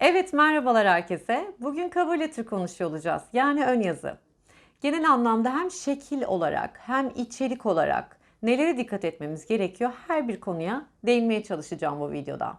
Evet merhabalar herkese. Bugün letter konuşuyor olacağız. Yani ön yazı. Genel anlamda hem şekil olarak hem içerik olarak nelere dikkat etmemiz gerekiyor her bir konuya değinmeye çalışacağım bu videoda.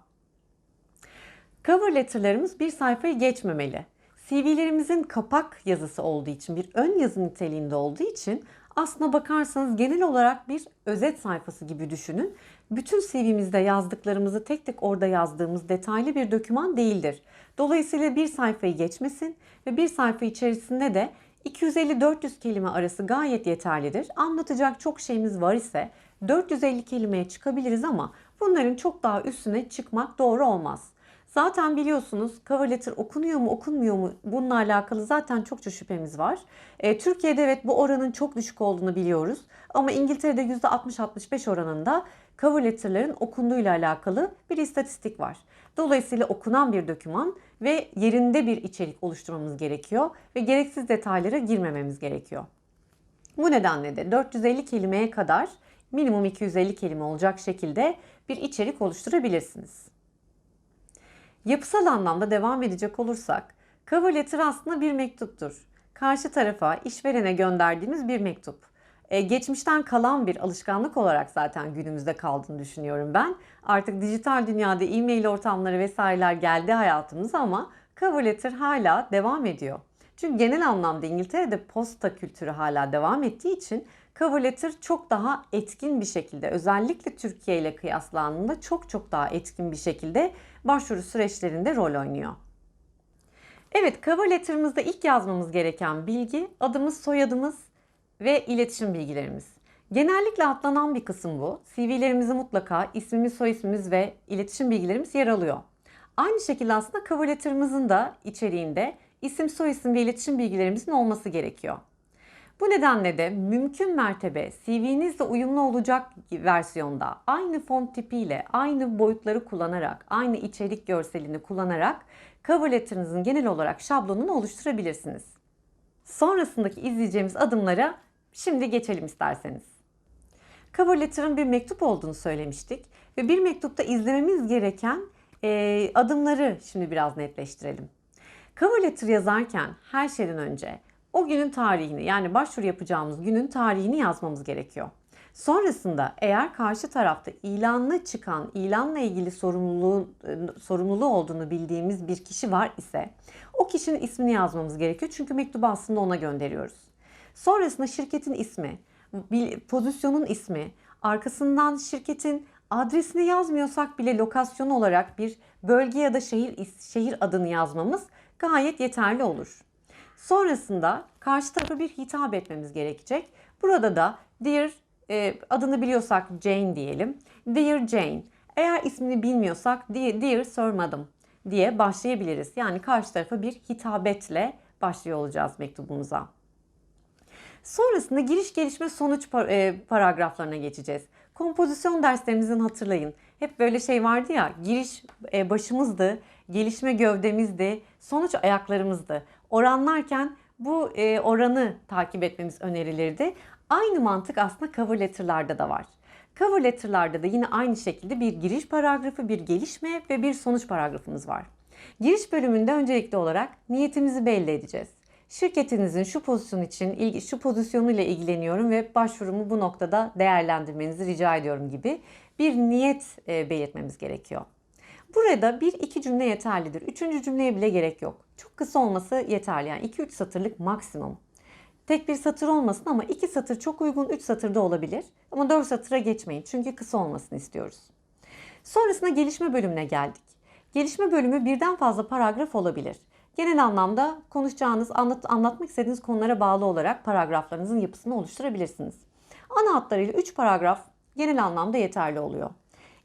Cover letterlarımız bir sayfayı geçmemeli. CV'lerimizin kapak yazısı olduğu için, bir ön yazı niteliğinde olduğu için aslına bakarsanız genel olarak bir özet sayfası gibi düşünün. Bütün CV'mizde yazdıklarımızı tek tek orada yazdığımız detaylı bir doküman değildir. Dolayısıyla bir sayfayı geçmesin ve bir sayfa içerisinde de 250-400 kelime arası gayet yeterlidir. Anlatacak çok şeyimiz var ise 450 kelimeye çıkabiliriz ama bunların çok daha üstüne çıkmak doğru olmaz. Zaten biliyorsunuz cover letter okunuyor mu okunmuyor mu bununla alakalı zaten çokça şüphemiz var. E, Türkiye'de evet bu oranın çok düşük olduğunu biliyoruz. Ama İngiltere'de %60-65 oranında cover letter'ların okunduğuyla alakalı bir istatistik var. Dolayısıyla okunan bir doküman ve yerinde bir içerik oluşturmamız gerekiyor ve gereksiz detaylara girmememiz gerekiyor. Bu nedenle de 450 kelimeye kadar minimum 250 kelime olacak şekilde bir içerik oluşturabilirsiniz. Yapısal anlamda devam edecek olursak, cover letter aslında bir mektuptur. Karşı tarafa, işverene gönderdiğimiz bir mektup. Ee, geçmişten kalan bir alışkanlık olarak zaten günümüzde kaldığını düşünüyorum ben. Artık dijital dünyada e-mail ortamları vesaireler geldi hayatımıza ama cover letter hala devam ediyor. Çünkü genel anlamda İngiltere'de posta kültürü hala devam ettiği için cover letter çok daha etkin bir şekilde özellikle Türkiye ile kıyaslandığında çok çok daha etkin bir şekilde başvuru süreçlerinde rol oynuyor. Evet cover letter'ımızda ilk yazmamız gereken bilgi adımız, soyadımız ve iletişim bilgilerimiz. Genellikle atlanan bir kısım bu. CV'lerimizi mutlaka ismimiz, soy ismimiz ve iletişim bilgilerimiz yer alıyor. Aynı şekilde aslında cover letter'ımızın da içeriğinde isim, soy isim ve iletişim bilgilerimizin olması gerekiyor. Bu nedenle de mümkün mertebe CV'nizle uyumlu olacak versiyonda aynı font tipiyle, aynı boyutları kullanarak, aynı içerik görselini kullanarak cover letter'ınızın genel olarak şablonunu oluşturabilirsiniz. Sonrasındaki izleyeceğimiz adımlara şimdi geçelim isterseniz. Cover letter'ın bir mektup olduğunu söylemiştik ve bir mektupta izlememiz gereken e, adımları şimdi biraz netleştirelim. Cover letter yazarken her şeyden önce o günün tarihini yani başvuru yapacağımız günün tarihini yazmamız gerekiyor. Sonrasında eğer karşı tarafta ilanla çıkan, ilanla ilgili sorumluluğu, sorumluluğu olduğunu bildiğimiz bir kişi var ise o kişinin ismini yazmamız gerekiyor. Çünkü mektubu aslında ona gönderiyoruz. Sonrasında şirketin ismi, pozisyonun ismi, arkasından şirketin adresini yazmıyorsak bile lokasyon olarak bir bölge ya da şehir şehir adını yazmamız gayet yeterli olur. Sonrasında karşı tarafa bir hitap etmemiz gerekecek. Burada da dear e, adını biliyorsak Jane diyelim. Dear Jane. Eğer ismini bilmiyorsak dear, dear Sir Madam diye başlayabiliriz. Yani karşı tarafa bir hitabetle başlıyor olacağız mektubumuza. Sonrasında giriş gelişme sonuç e, paragraflarına geçeceğiz. Kompozisyon derslerimizin hatırlayın. Hep böyle şey vardı ya giriş e, başımızdı, gelişme gövdemizdi, sonuç ayaklarımızdı. Oranlarken bu e, oranı takip etmemiz önerilirdi. Aynı mantık aslında cover letter'larda da var. Cover letter'larda da yine aynı şekilde bir giriş paragrafı, bir gelişme ve bir sonuç paragrafımız var. Giriş bölümünde öncelikli olarak niyetimizi belli edeceğiz. Şirketinizin şu pozisyon için şu pozisyonuyla ilgileniyorum ve başvurumu bu noktada değerlendirmenizi rica ediyorum gibi bir niyet e, belirtmemiz gerekiyor. Burada bir iki cümle yeterlidir. Üçüncü cümleye bile gerek yok. Çok kısa olması yeterli. Yani 2-3 satırlık maksimum. Tek bir satır olmasın ama iki satır çok uygun, üç satırda olabilir. Ama dört satıra geçmeyin çünkü kısa olmasını istiyoruz. Sonrasında gelişme bölümüne geldik. Gelişme bölümü birden fazla paragraf olabilir. Genel anlamda konuşacağınız, anlat, anlatmak istediğiniz konulara bağlı olarak paragraflarınızın yapısını oluşturabilirsiniz. Ana hatlarıyla 3 paragraf genel anlamda yeterli oluyor.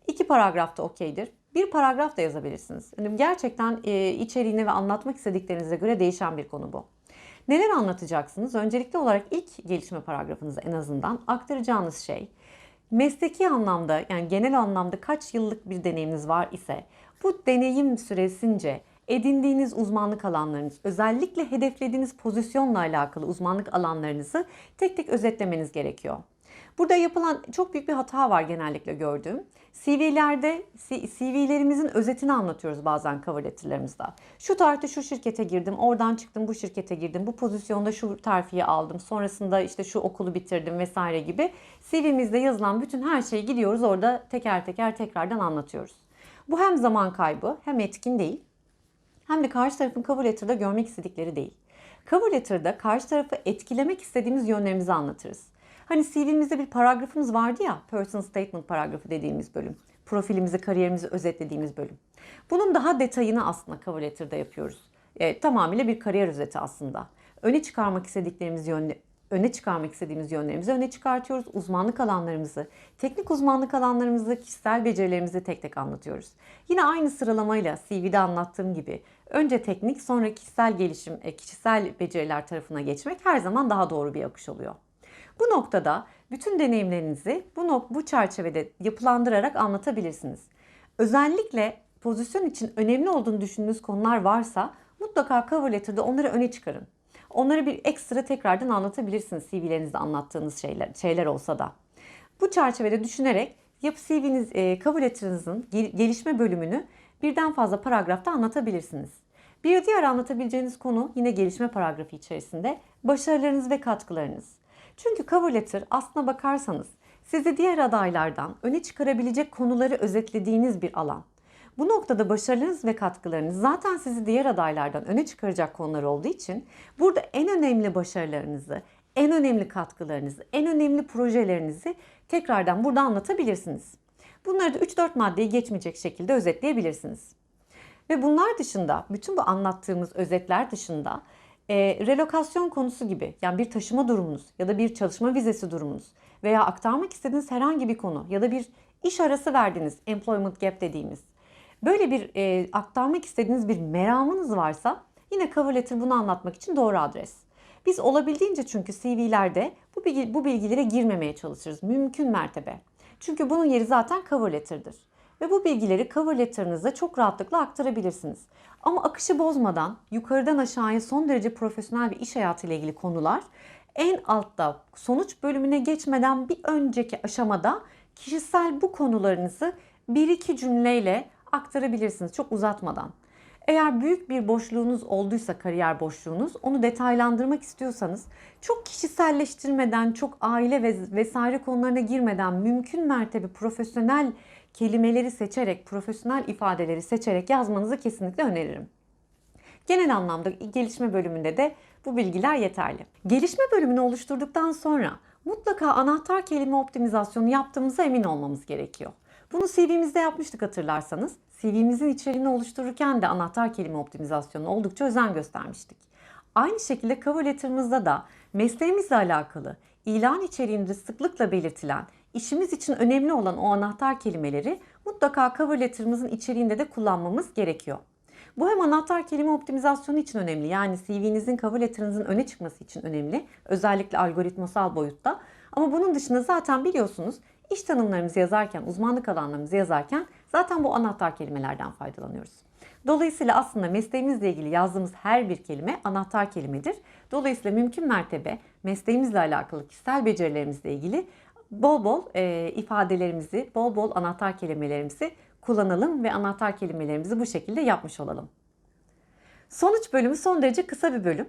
2 paragraf da okeydir. Bir paragraf da yazabilirsiniz. Yani gerçekten e, içeriğine ve anlatmak istediklerinize göre değişen bir konu bu. Neler anlatacaksınız? Öncelikli olarak ilk gelişme paragrafınızı en azından aktaracağınız şey mesleki anlamda yani genel anlamda kaç yıllık bir deneyiminiz var ise bu deneyim süresince edindiğiniz uzmanlık alanlarınız, özellikle hedeflediğiniz pozisyonla alakalı uzmanlık alanlarınızı tek tek özetlemeniz gerekiyor. Burada yapılan çok büyük bir hata var genellikle gördüğüm. CV'lerde CV'lerimizin özetini anlatıyoruz bazen cover letter'larımızda. Şu tarihte şu şirkete girdim, oradan çıktım bu şirkete girdim, bu pozisyonda şu terfiyi aldım, sonrasında işte şu okulu bitirdim vesaire gibi. CV'mizde yazılan bütün her şeyi gidiyoruz orada teker teker tekrardan anlatıyoruz. Bu hem zaman kaybı hem etkin değil hem de karşı tarafın cover letter'da görmek istedikleri değil. Cover letter'da karşı tarafı etkilemek istediğimiz yönlerimizi anlatırız. Hani CV'mizde bir paragrafımız vardı ya, personal statement paragrafı dediğimiz bölüm. Profilimizi, kariyerimizi özetlediğimiz bölüm. Bunun daha detayını aslında cover letter'da yapıyoruz. E, tamamıyla bir kariyer özeti aslında. Öne çıkarmak istediklerimiz yönle, öne çıkarmak istediğimiz yönlerimizi öne çıkartıyoruz. Uzmanlık alanlarımızı, teknik uzmanlık alanlarımızı, kişisel becerilerimizi tek tek anlatıyoruz. Yine aynı sıralamayla CV'de anlattığım gibi önce teknik sonra kişisel gelişim, e, kişisel beceriler tarafına geçmek her zaman daha doğru bir akış oluyor. Bu noktada bütün deneyimlerinizi bu, nok- bu çerçevede yapılandırarak anlatabilirsiniz. Özellikle pozisyon için önemli olduğunu düşündüğünüz konular varsa mutlaka cover letter'da onları öne çıkarın. Onları bir ekstra tekrardan anlatabilirsiniz CV'lerinizde anlattığınız şeyler, şeyler olsa da. Bu çerçevede düşünerek yapı CV'niz, e, cover letter'ınızın gel- gelişme bölümünü birden fazla paragrafta anlatabilirsiniz. Bir diğer anlatabileceğiniz konu yine gelişme paragrafı içerisinde başarılarınız ve katkılarınız. Çünkü cover letter aslına bakarsanız sizi diğer adaylardan öne çıkarabilecek konuları özetlediğiniz bir alan. Bu noktada başarılarınız ve katkılarınız zaten sizi diğer adaylardan öne çıkaracak konular olduğu için burada en önemli başarılarınızı, en önemli katkılarınızı, en önemli projelerinizi tekrardan burada anlatabilirsiniz. Bunları da 3-4 maddeyi geçmeyecek şekilde özetleyebilirsiniz. Ve bunlar dışında, bütün bu anlattığımız özetler dışında e, relokasyon konusu gibi yani bir taşıma durumunuz ya da bir çalışma vizesi durumunuz veya aktarmak istediğiniz herhangi bir konu ya da bir iş arası verdiğiniz employment gap dediğimiz böyle bir e, aktarmak istediğiniz bir meramınız varsa yine cover letter bunu anlatmak için doğru adres. Biz olabildiğince çünkü CV'lerde bu, bilgi, bu bilgilere girmemeye çalışırız mümkün mertebe. Çünkü bunun yeri zaten cover letter'dır. Ve bu bilgileri cover letter'ınızda çok rahatlıkla aktarabilirsiniz. Ama akışı bozmadan yukarıdan aşağıya son derece profesyonel bir iş hayatı ile ilgili konular en altta sonuç bölümüne geçmeden bir önceki aşamada kişisel bu konularınızı bir iki cümleyle aktarabilirsiniz çok uzatmadan. Eğer büyük bir boşluğunuz olduysa kariyer boşluğunuz onu detaylandırmak istiyorsanız çok kişiselleştirmeden, çok aile ve vesaire konularına girmeden mümkün mertebe profesyonel kelimeleri seçerek, profesyonel ifadeleri seçerek yazmanızı kesinlikle öneririm. Genel anlamda gelişme bölümünde de bu bilgiler yeterli. Gelişme bölümünü oluşturduktan sonra mutlaka anahtar kelime optimizasyonu yaptığımıza emin olmamız gerekiyor. Bunu CV'mizde yapmıştık hatırlarsanız. CV'mizin içeriğini oluştururken de anahtar kelime optimizasyonuna oldukça özen göstermiştik. Aynı şekilde cover letter'ımızda da mesleğimizle alakalı ilan içeriğinde sıklıkla belirtilen işimiz için önemli olan o anahtar kelimeleri mutlaka cover letter'ımızın içeriğinde de kullanmamız gerekiyor. Bu hem anahtar kelime optimizasyonu için önemli. Yani CV'nizin cover letter'ınızın öne çıkması için önemli. Özellikle algoritmasal boyutta. Ama bunun dışında zaten biliyorsunuz iş tanımlarımızı yazarken, uzmanlık alanlarımızı yazarken zaten bu anahtar kelimelerden faydalanıyoruz. Dolayısıyla aslında mesleğimizle ilgili yazdığımız her bir kelime anahtar kelimedir. Dolayısıyla mümkün mertebe mesleğimizle alakalı kişisel becerilerimizle ilgili bol bol e, ifadelerimizi, bol bol anahtar kelimelerimizi kullanalım ve anahtar kelimelerimizi bu şekilde yapmış olalım. Sonuç bölümü son derece kısa bir bölüm.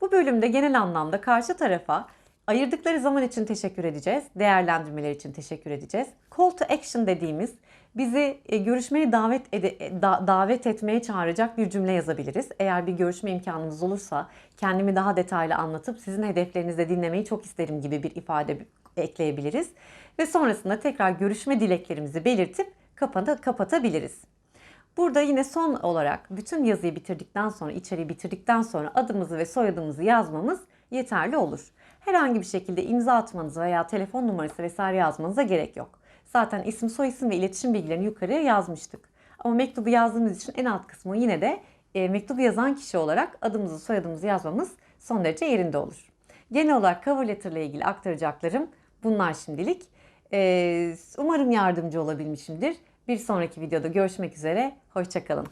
Bu bölümde genel anlamda karşı tarafa ayırdıkları zaman için teşekkür edeceğiz. Değerlendirmeler için teşekkür edeceğiz. Call to action dediğimiz bizi e, görüşmeye davet ede, da, davet etmeye çağıracak bir cümle yazabiliriz. Eğer bir görüşme imkanımız olursa kendimi daha detaylı anlatıp sizin hedeflerinizi dinlemeyi çok isterim gibi bir ifade ekleyebiliriz. Ve sonrasında tekrar görüşme dileklerimizi belirtip kapata, kapatabiliriz. Burada yine son olarak bütün yazıyı bitirdikten sonra, içeriği bitirdikten sonra adımızı ve soyadımızı yazmamız yeterli olur. Herhangi bir şekilde imza atmanız veya telefon numarası vesaire yazmanıza gerek yok. Zaten isim, soyisim ve iletişim bilgilerini yukarıya yazmıştık. Ama mektubu yazdığımız için en alt kısmı yine de e, mektubu yazan kişi olarak adımızı, soyadımızı yazmamız son derece yerinde olur. Genel olarak cover letter ile ilgili aktaracaklarım bunlar şimdilik. E, umarım yardımcı olabilmişimdir. Bir sonraki videoda görüşmek üzere. Hoşçakalın.